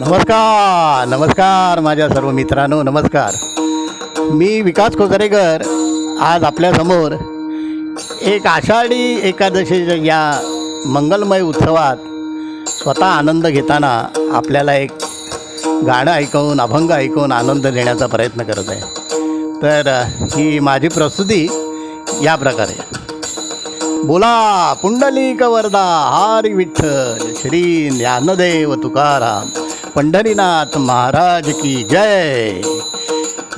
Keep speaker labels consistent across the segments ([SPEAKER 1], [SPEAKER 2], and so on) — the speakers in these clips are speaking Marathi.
[SPEAKER 1] नमस्कार नमस्कार माझ्या सर्व मित्रांनो नमस्कार. मी विकास कोजरेकर आज आपल्यासमोर एक आषाढी एकादशीच्या या मंगलमय उत्सवात स्वतः आनंद घेताना आपल्याला एक गाणं ऐकवून अभंग ऐकवून आनंद देण्याचा प्रयत्न करत आहे. तर ही माझी प्रस्तुती या प्रकारे. बोला पुंडलिक वरदा हारी विठ्ठल श्री ज्ञानदेव तुकाराम. पंढरीनाथ महाराज की जय.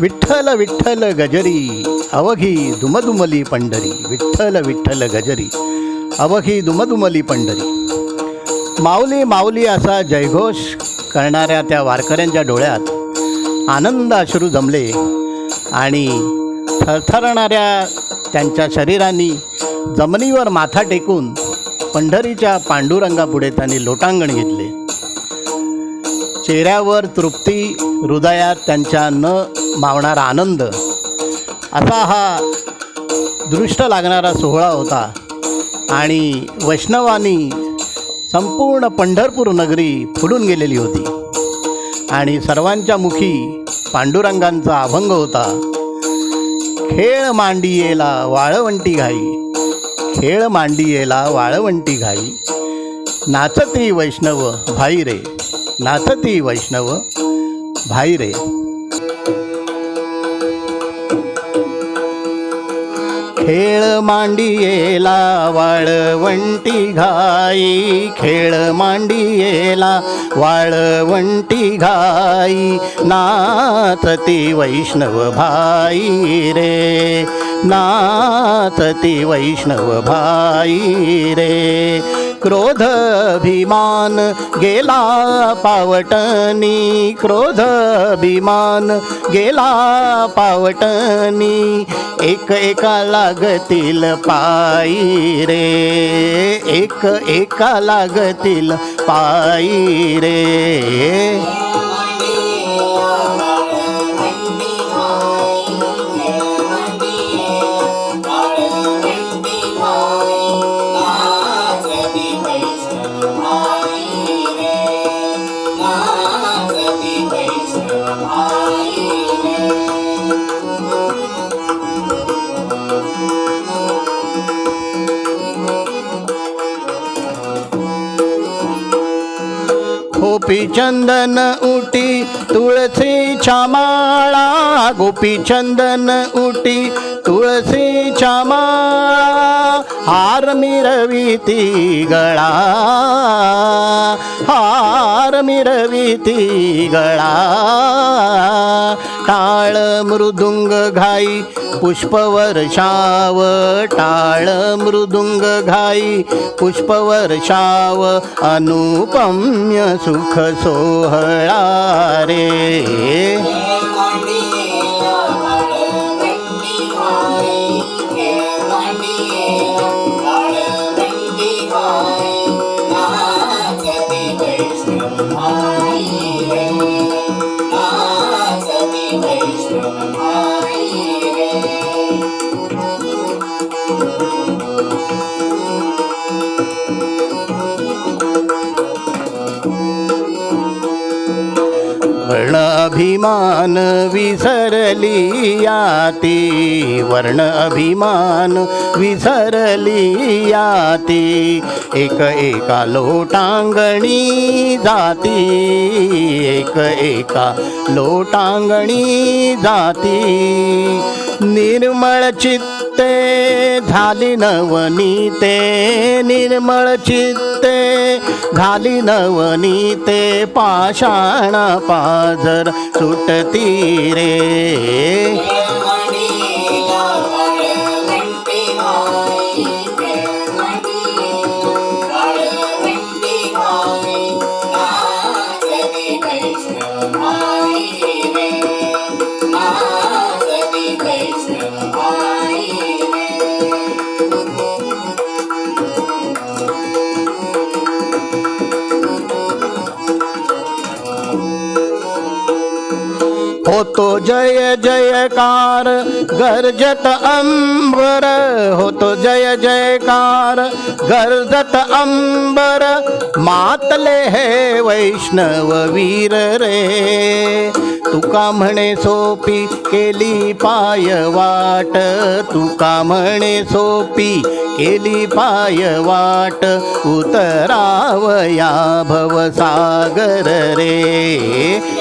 [SPEAKER 1] विठ्ठल विठ्ठल गजरी अवघी दुमदुमली पंढरी. विठ्ठल विठ्ठल गजरी अवघी दुमदुमली पंढरी. माऊली माऊली असा जयघोष करणाऱ्या त्या वारकऱ्यांच्या डोळ्यात आनंद अश्रू जमले आणि थरथरणाऱ्या त्यांच्या शरीरांनी जमिनीवर माथा टेकून पंढरीच्या पांडुरंगापुढे त्यांनी लोटांगण घेतले. चेहऱ्यावर तृप्ती हृदयात त्यांच्या न मावणारा आनंद. असा हा दृष्ट लागणारा सोहळा होता. आणि वैष्णवानी संपूर्ण पंढरपूर नगरी फुलून गेलेली होती. आणि सर्वांच्या मुखी पांडुरंगांचा अभंग होता. खेळ मांडियेला वाळवंटी घाई. खेळ मांडियेला वाळवंटी घाई. नाचती वैष्णव भाई रे. नाचती वैष्णव भाई रे. खेळ मांडियेला वाळवंटी घाई खेळ मांडियेला वाळवंटी घाई नाचती वैष्णव भाई रे. नाचती वैष्णव भाई रे. क्रोध अभिमान गेला पावटनी क्रोध अभिमान गेला पावटनी एक एका लागतील पायी रे एक एका लागतील पायी रे. गोपी चंदन उटी तुळसी माळा गोपी चंदन उटी तुळसी माळा हार मिरविती गळा हार मिरविती गळा. टाळ मृदुंग घाई पुष्पवर्षाव टाळ मृदुंग घाई पुष्पवर्षाव अनुपम्य सुख सोहळा रे. वर्ण अभिमान विसरली याती वर्ण अभिमान विसरली याती एक एका लोटांगणी जाती एक एका लोटांगणी जाती. निर्मळ चित्त झाली नवनीते निर्मळ चित्ते झाली नवनीते पाषाण पाजर सुटती रे. होतो जय जयकार गर्जत अंबर। होतो जय जयकार गर्जत अंबर। मातले हे वैष्णव वीर रे। तुका म्हणे सोपी केली पाय वाट. तुका म्हणे सोपी केली पाय वाट. उतरावया भवसागर रे.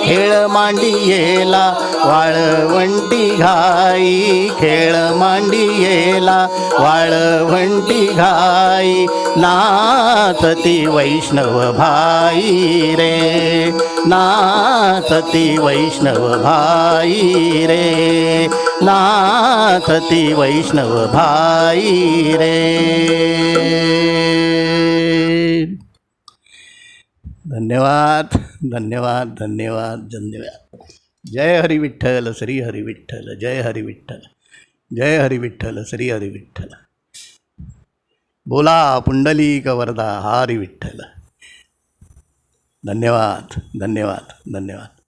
[SPEAKER 1] खेळ मांडियेला वाळवंटी घाई. खेळ मांडियेला वाळवंटी घाई. नाचती वैष्णव भाई रे. नाचती वैष्णव भाई रे. नाचती वैष्णव भाई रे. धन्यवाद धन्यवाद धन्यवाद धन्यवाद. जय हरी विठ्ठल श्री हरी विठ्ठल जय हरी विठ्ठल जय हरी विठ्ठल श्री हरी विठ्ठल. बोला पुंडलिक वरदा हरी विठ्ठल. धन्यवाद धन्यवाद धन्यवाद.